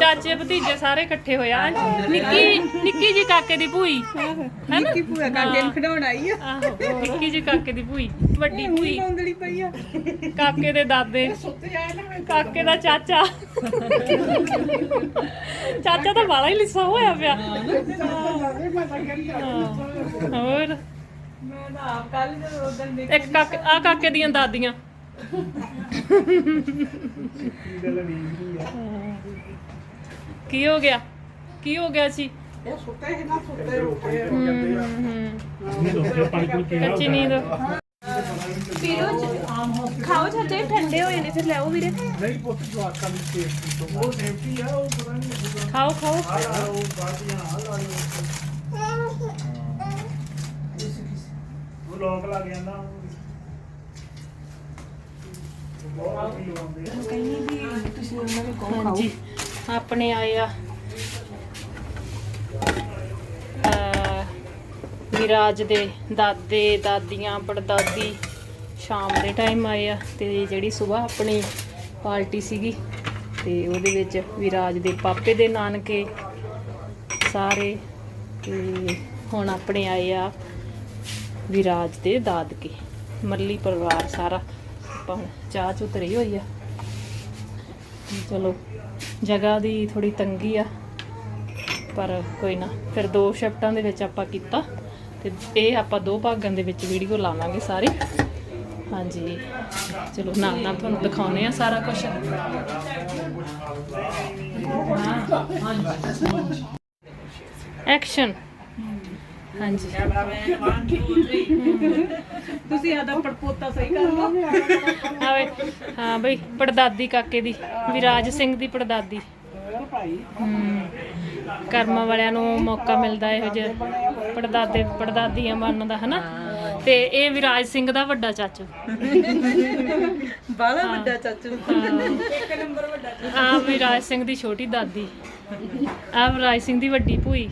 ਚਾਚੇ ਭਤੀਜੇ ਸਾਰੇ ਇਕੱਠੇ ਹੋਇਆ ਨਿੱਕੀ ਨਿੱਕੀ ਜੀ ਕਾਕੇ ਦੀ ਭੂਈ। ਨਿੱਕੀ ਭੂਆ ਕਾਕੇ ਨੂੰ ਖਿਡਾਉਣ ਆਈ ਆ। ਆਹੋ ਨਿੱਕੀ ਜੀ ਕਾਕੇ ਦੀ ਭੂਈ ਵੱਡੀ ਭੂਈ। ਕੌਂਦਲੀ ਪਈ ਆ। ਕਾਕੇ ਦੇ ਦਾਦੇ। ਕਾਕੇ ਦਾ ਚਾਚਾ। ਚਾਚਾ ਤਾਂ ਬਾਲਾ ਹੀ ਲਿੱਸਾ ਹੋਇਆ ਪਿਆ। ਹੋਰ? ਮੈਂ ਤਾਂ ਆਪ ਕੱਲ ਜਦੋਂ ਉਦੋਂ ਦੇਖ ਇੱਕ ਕਾਕੇ ਆ ਕਾਕੇ ਦੀਆਂ ਦਾਦੀਆਂ। ਕੀ ਹੋ ਗਿਆ? ਕੀ ਹੋ ਗਿਆ ਸੀ? ਇਹ ਸੁੱਤੇ ਸੀ ਨਾ ਸੁੱਤੇ ਉੱਠੇ ਕੱਚੀ ਨੀਂਦ। ਖਾਓ ਚਾਚੇ ਠੰਡੇ ਹੋ ਫਿਰ ਲੈ ਆਓ ਵੀਰੇ। ਨਹੀਂ ਪੁੱਤ ਜਵਾਕਾਂ ਦੀ ਸੇਫਟੀ ਤੋਂ ਉਹ ਸੇਫਟੀ ਆ ਉਹ ਪਤਾ ਨਹੀਂ ਖਾਓ ਖਾਓ। ਉਹ ਬਾਦੀਆਂ ਹਾਲ ਆ ਉਹ ਲੋਕ ਲੱਗ ਜਾਂਦਾ ਉਹ ਬਹੁਤ ਵੀ ਲਵਾਉਂਦੇ ਆ ਤੁਸੀਂ ਉਹਨਾਂ ਦੇ ਕੋਲ ਹਾਂਜੀ, ਆਪਣੇ ਆਏ ਆ। ਵਿਰਾਜ ਦੇ ਦਾਦੇ, ਦਾਦੀਆਂ, ਪੜਦਾਦੀ ਸ਼ਾਮ ਦੇ ਟਾਈਮ ਆਏ ਆ ਤੇ ਜਿਹੜੀ ਸਵੇਰ ਆਪਣੀ ਪਾਰਟੀ ਸੀਗੀ ਤੇ ਉਹਦੇ ਵਿੱਚ ਵਿਰਾਜ ਦੇ ਪਾਪੇ ਦੇ ਨਾਨਕੇ ਸਾਰੇ ਤੇ ਹੁਣ ਆਪਣੇ ਆਏ ਆ ਵਿਰਾਜ ਦੇ ਦਾਦਕੇ, ਮੱਲੀ ਪਰਿਵਾਰ ਸਾਰਾ। ਆਪਾਂ ਹੁਣ ਚਾਹ ਚੁ ਤਰੀ ਹੋਈ ਆ। ਚਲੋ, ਜਗ੍ਹਾ ਦੀ ਥੋੜੀ ਤੰਗੀ ਆ, ਪਰ ਕੋਈ ਨਾ, ਫਿਰ ਦੋ ਸ਼ਿਫਟਾਂ ਦੇ ਵਿੱਚ ਆਪਾਂ ਕੀਤਾ ਤੇ ਇਹ ਆਪਾਂ ਦੋ ਭਾਗਾਂ ਦੇ ਵਿੱਚ ਵੀਡੀਓ ਲਾਵਾਂਗੇ ਸਾਰੀ। ਹਾਂਜੀ, ਚਲੋ ਨਾਲ ਨਾਲ ਤੁਹਾਨੂੰ ਦਿਖਾਉਨੇ ਆ ਸਾਰਾ ਕੁਝ ਐਕਸ਼ਨ ਹਾਂਜੀ। ਤੁਸੀਂ ਆਦਾ ਪੜਪੋਤਾ ਸਹੀ ਕਰ ਲਓ। ਬਈ ਹਾਂ ਬਈ ਪੜਦਾਦੀ ਕਾਕੇ ਦੀ ਵਿਰਾਜ ਸਿੰਘ ਦੀ ਪੜਦਾਦੀ। ਹਮ, ਕਰਮਾਂ ਵਾਲਿਆਂ ਨੂੰ ਮੌਕਾ ਮਿਲਦਾ ਇਹੋ ਜਿਹੇ ਪੜਦਾਦੇ ਪੜਦਾਦੀਆਂ ਬਣਨ ਦਾ ਹਨਾ? ਤੇ ਇਹ ਵਿਰਾਜ ਸਿੰਘ ਦਾ ਵੱਡਾ ਚਾਚੂ। ਬਾਲਾ ਵੱਡਾ ਚਾਚੂ। ਇੱਕ ਨੰਬਰ ਵੱਡਾ ਆ ਵਿਰਾਜ ਸਿੰਘ ਦੀ ਛੋਟੀ ਦਾਦੀ। ਆ ਵਿਰਾਜ ਸਿੰਘ ਦੀ ਵੱਡੀ ਭੂਈ।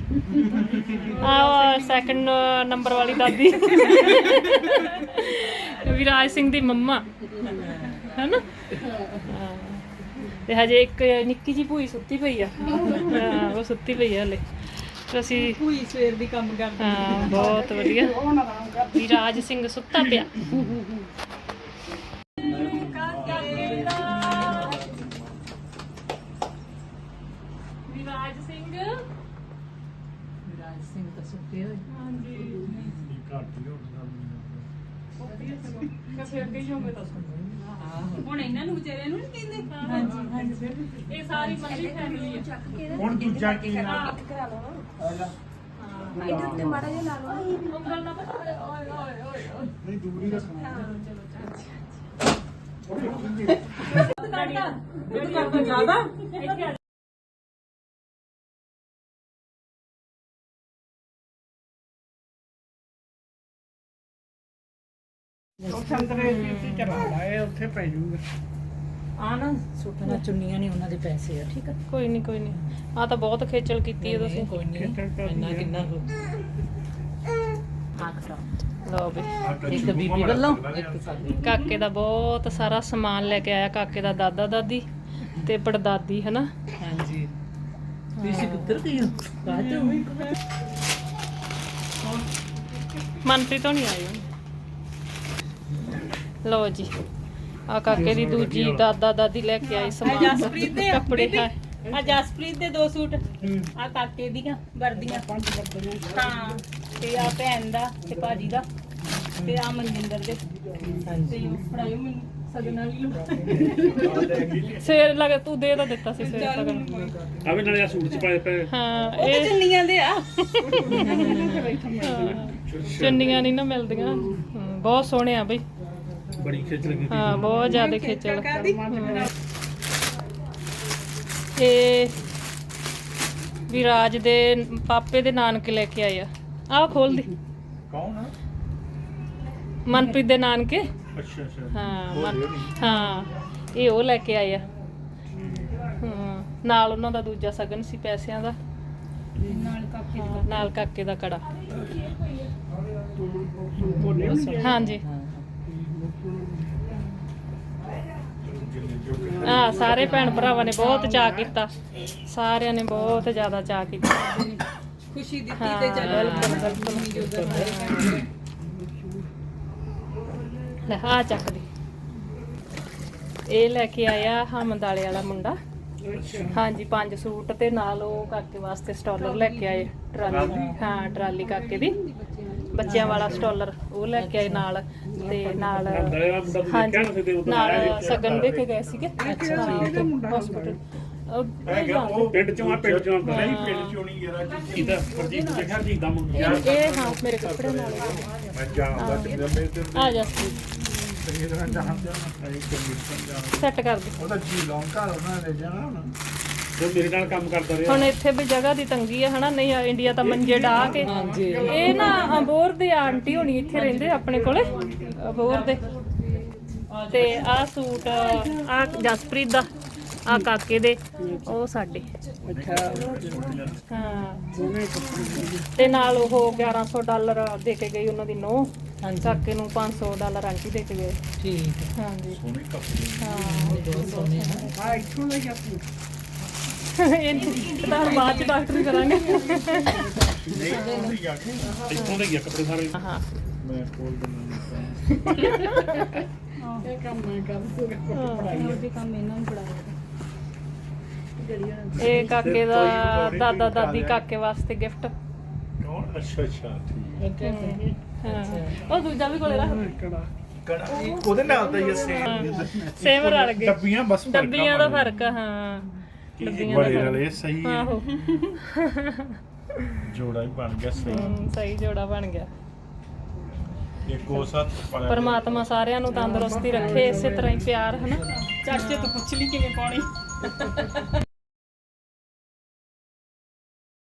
ਆ ਸੈਕੰਡ ਨੰਬਰ ਵਾਲੀ ਦਾਦੀ। ਵਿਰਾਜ ਸਿੰਘ ਦੀ ਮੰਮਾ। ਹੈਨਾ? ਹਾਂ। ਤੇ ਹਜੇ ਇੱਕ ਨਿੱਕੀ ਜੀ ਭੂਈ ਸੁੱਤੀ ਪਈ ਆ। ਉਹ ਸੁੱਤੀ ਪਈ ਆ ਹਲੇ। ਤੇ ਅਸੀਂ ਭੂਈ ਸਵੇਰ ਦੀ ਕੰਮ ਕਰਦੀ ਹਾਂ ਬਹੁਤ ਵਧੀਆ। ਵਿਰਾਜ ਸਿੰਘ ਸੁੱਤਾ ਪਿਆ। ਵਿਰਾਜ ਸਿੰਘ? ਰਾਜ ਸਿੰਘ ਤਾਂ ਸੁੱਤੇ ਹੋਏ। ਘੱਟ ਹੀ ਉੱਠਦਾ ਹੁਣ ਇਹਨਾਂ ਨੂੰ ਵਿਚਾਰਿਆਂ ਨੂੰ ਨਹੀਂ ਕਹਿੰਦੇ? ਇਹ ਸਾਰੀ ਮੱਲੀ ਫੈਮਿਲੀ ਆ। ਹੁਣ ਦੂਜਾ ਕੀ ਨਾ ਇਹਦੇ ਉੱਤੇ ਮਾੜਾ ਜਿਹਾ ਲਾ ਲਓ। ਉਂਗਲ ਨਾ ਓਏ ਓਏ ਓਏ ਓਏ ਨਹੀਂ ਦੂਰ ਹੀ ਰੱਖਣਾ ਜ਼ਿਆਦਾ? ਉਹ ਸੰਤਰੇ ਦੀ ਚਲਾ ਲਾਏ ਉੱਥੇ ਪੈ ਜੂਗਾ। ਆ ਨਾ ਸੁੱਟਣਾ ਚੁੰਨੀਆਂ ਨਹੀਂ ਉਹਨਾਂ ਦੇ ਪੈਸੇ ਆ। ਠੀਕ ਆ। ਕੋਈ ਨਹੀਂ ਕੋਈ ਨਹੀਂ ਆ ਤਾਂ ਬਹੁਤ ਖੇਚਲ ਕੀਤੀ ਹੈ ਤੁਸੀਂ। ਕੋਈ ਨਹੀਂ ਇੰਨਾ ਕਿੰਨਾ ਹੋ ਆ ਖੜਾ ਲਓ ਵੀ। ਇੱਕ ਬੀਬੀ ਵੱਲੋਂ। ਇੱਕ ਸਾਡੀ ਕਾਕੇ ਦਾ ਬਹੁਤ ਸਾਰਾ ਸਮਾਨ ਲੈ ਕੇ ਆਇਆ ਕਾਕੇ ਦਾ ਦਾਦਾ ਦਾਦੀ ਤੇ ਪੜਦਾਦੀ ਹਨਾ? ਹਾਂਜੀ। ਤੁਸੀਂ ਕਿੱਧਰ ਗਏ ਹੋ? ਬਾਅਦ ਮਨਪ੍ਰੀਤ ਤੋਂ ਨਹੀਂ ਆਏ ਹੁਣ। ਲਓ ਜੀ। ਆ ਕਾਕੇ ਦੀ ਦੂਜੀ ਦਾਦਾ ਦਾਦੀ ਲੈ ਕੇ ਆਈ ਸਮਾਨ। ਜਸਪ੍ਰੀਤ ਦੇ ਆ, ਕੱਪੜੇ ਹੈ। ਆ ਜਸਪ੍ਰੀਤ ਦੇ ਦੋ ਸੂਟ। ਆ ਕਾਕੇ ਦੀਆਂ ਵਰਦੀਆਂ। ਹਾਂ ਤੇ ਆ ਭੈਣ ਦਾ ਤੇ ਭਾਜੀ ਦਾ। ਤੇ ਆ ਮਨਜਿੰਦਰ ਦੇ। ਤੇ ਫੜਾਇਓ ਮੈਨੂੰ ਸਗਨ ਵਾਲੀ ਲੋ ਸੇਰ ਲੱਗ ਤੂੰ ਦੇ ਤਾਂ ਦਿੱਤਾ ਸੀ ਸੇਰ ਤੱਕ। ਆ ਵੀ ਨਾਲੇ ਸੂਟ ਚ ਪਾਏ ਪਏ। ਹਾਂ ਇਹ ਚੁੰਨੀਆਂ ਦੇ ਆ। ਚੁੰਨੀਆਂ ਨਹੀਂ ਨਾ ਮਿਲਦੀਆਂ। ਬਹੁਤ ਸੋਹਣੇ ਆ ਬਈ। ਬੜੀ ਖਿੱਚ ਲੱਗੀ ਹਾਂ ਬਹੁਤ ਜ਼ਿਆਦਾ ਖੇਚਲ ਕਾਦੀ ਇਹ ਵਿਰਾਜ ਦੇ ਪਾਪੇ ਦੇ ਨਾਨਕੇ ਲੈ ਕੇ ਆਏ ਆ। ਆਹ ਖੋਲ ਦੀ। ਕੌਣ ਆ? ਮਨਪ੍ਰੀਤ ਦੇ ਨਾਨਕੇ? ਅੱਛਾ ਅੱਛਾ। ਹਾਂ ਮਨ- ਹਾਂ ਇਹ ਉਹ ਲੈ ਕੇ ਆਏ ਆ। ਹਾਂ। ਨਾਲ ਉਹਨਾਂ ਦਾ ਦੂਜਾ ਸਗਨ ਸੀ ਪੈਸਿਆਂ ਦਾ। ਨਾਲ ਕਾਕੇ ਹਾਂ, ਨਾਲ ਕਾਕੇ ਦਾ ਕੜਾ। ਹਾਂਜੀ। ਆ ਸਾਰੇ ਭੈਣ ਭਰਾਵਾਂ ਨੇ ਬਹੁਤ ਚਾਅ ਕੀਤਾ। ਸਾਰਿਆਂ ਨੇ ਬਹੁਤ ਜ਼ਿਆਦਾ ਚਾਅ ਕੀਤਾ। ਖੁਸ਼ੀ ਦਿੱਤੀ ਤੇ ਚੱਲ ਲੈ ਆ ਚੱਕ ਦੇ। ਇਹ ਲੈ ਕੇ ਆਇਆ ਹਮਦਾਲੇ ਵਾਲਾ ਮੁੰਡਾ। ਹਾਂਜੀ ਪੰਜ ਸੂਟ ਤੇ ਨਾਲ ਉਹ ਕਾਕੇ ਵਾਸਤੇ ਸਟਾਲਰ ਲੈ ਕੇ ਆਏ। ਟਰਾਲੀ? ਹਾਂ ਟਰਾਲੀ ਕਾਕੇ ਦੀ। ਬੱਚਿਆਂ ਵਾਲਾ ਸਟਾਲਰ ਉਹ ਲੈ ਕੇ ਆਏ ਨਾਲ ਤੇ ਨਾਲ ਹਾਂਜੀ ਨਾਲ ਸਗਨ ਦੇ ਕੇ ਗਏ ਸੀਗੇ। ਹਸਪੀਟਲ ਉਹ ਪਿੰਡ ਚੋਂ ਆ ਪਿੰਡ ਚੋਂ ਪਤਾ ਨਹੀਂ ਪਿੰਡ। ਚੋਂ ਨਹੀਂ ਗਿਆ ਇਹਦਾ ਪ੍ਰਦੀਪ ਦੇਖਿਆ ਜੀ ਦਮ ਇਹ ਇਹ ਹਾਂ ਮੇਰੇ ਕੱਪੜੇ ਨਾਲ। ਮੈਂ ਜਾਣਦਾ ਤੇ ਮੇਰੇ ਤੇ। ਆ ਜਾ। ਸੀ ਸੈੱਟ ਕਰ ਦੇ। ਉਹਦਾ ਜੀ ਲੌਂਗ ਘਰ ਉਹਨਾਂ ਨੇ ਜਾਣਾ ਹੁਣ ਜੋ ਮੇਰੇ ਨਾਲ ਕੰਮ ਕਰਦਾ ਰਿਹਾ। ਹੁਣ ਇੱਥੇ ਵੀ ਜਗ੍ਹਾ ਦੀ ਤੰਗੀ ਹੈ ਹਨਾ? ਨਹੀਂ ਇੰਡੀਆ ਤਾਂ ਮੰਜੇ ਢਾ ਕੇ। ਇਹ ਨਾ ਅਬੋਰ ਦੇ ਆਂਟੀ ਹੋਣੀ ਇੱਥੇ ਰਹਿੰਦੇ ਆਪਣੇ ਕੋਲੇ ਅਬੋਰ ਦੇ। ਤੇ ਆਹ ਸੂਟ ਆ ਜਸਪ੍ਰੀਤ ਦਾ ਆ ਕਾਕੇ ਦੇ ਉਹ ਸਾਡੇ। ਹਾਂ। ਤੇ ਨਾਲ ਉਹ 1100 ਡਾਲਰ ਦੇ ਕੇ ਗਈ ਉਹਨਾਂ ਦੀ ਨੋ ਕਾਕੇ ਨੂੰ 500 ਡਾਲਰ ਆਂਟੀ ਦੇ ਕੇ ਗਏ। ਠੀਕ ਹਾਂਜੀ। ਸੋਨੇ ਕੱਪੜੇ ਹਾਂ ਆ ਇੱਥੋਂ ਲੈ ਕੇ ਆਪਣੀ ਤਾਂ ਹੁਣ ਬਾਅਦ ਚ ਡਾਕਟਰੀ ਕਰਾਂਗੇ ਨਹੀਂ ਇੱਥੋਂ ਦੇ ਗਿਆ ਇੱਥੋਂ ਦੇ ਗਿਆ ਕੱਪੜੇ ਸਾਰੇ ਹਾਂ ਮੈਂ ਕੋਲ ਦਿੰਦਾ ਇਹ ਕੰਮ ਮੈਂ ਕਰ ਦੂੰਗਾ ਇਹੋ ਜਿਹੇ ਕੰਮ ਇਹਨਾਂ ਨੂੰ ਫੜਾਇਆ ਇਹ ਕਾਕੇ ਦਾ ਦਾਦਾ ਦਾਦੀ ਕਾਕੇ ਵਾਸਤੇ ਗਿਫਟ ਕੌਣ ਅੱਛਾ ਅੱਛਾ ਠੀਕ ਹਾਂ। ਉਹ ਦੂਜਾ ਵੀ ਕੋਲੇ ਰੱਖ। ਕੜਾ ਕੜਾ ਉਹਦੇ ਨਾਲ ਤਾਂ ਇਹ ਸੇਮ ਸੇਮ ਰਲ ਗਏ। ਡੱਬੀਆਂ ਬਸ ਡੱਬੀਆਂ ਦਾ ਫ਼ਰਕ ਆ, ਹਾਂ। ਦਾ ਬੜੇ। ਰਲੇ ਸਹੀ ਹੈ। ਆਹੋ। ਜੋੜਾ ਹੀ ਬਣ ਗਿਆ ਸਹੀ। ਹਮ, ਸਹੀ ਜੋੜਾ ਬਣ ਗਿਆ। ਇੱਕ ਸੱਤ ਪਰਮਾਤਮਾ ਸਾਰਿਆਂ ਨੂੰ ਤੰਦਰੁਸਤੀ ਰੱਖੇ ਇਸੇ ਤਰ੍ਹਾਂ ਹੀ ਪਿਆਰ ਹਨਾ? ਚਾਚੇ ਤੋਂ ਪੁੱਛ ਲਈ ਕਿਵੇਂ ਪਾਉਣੀ।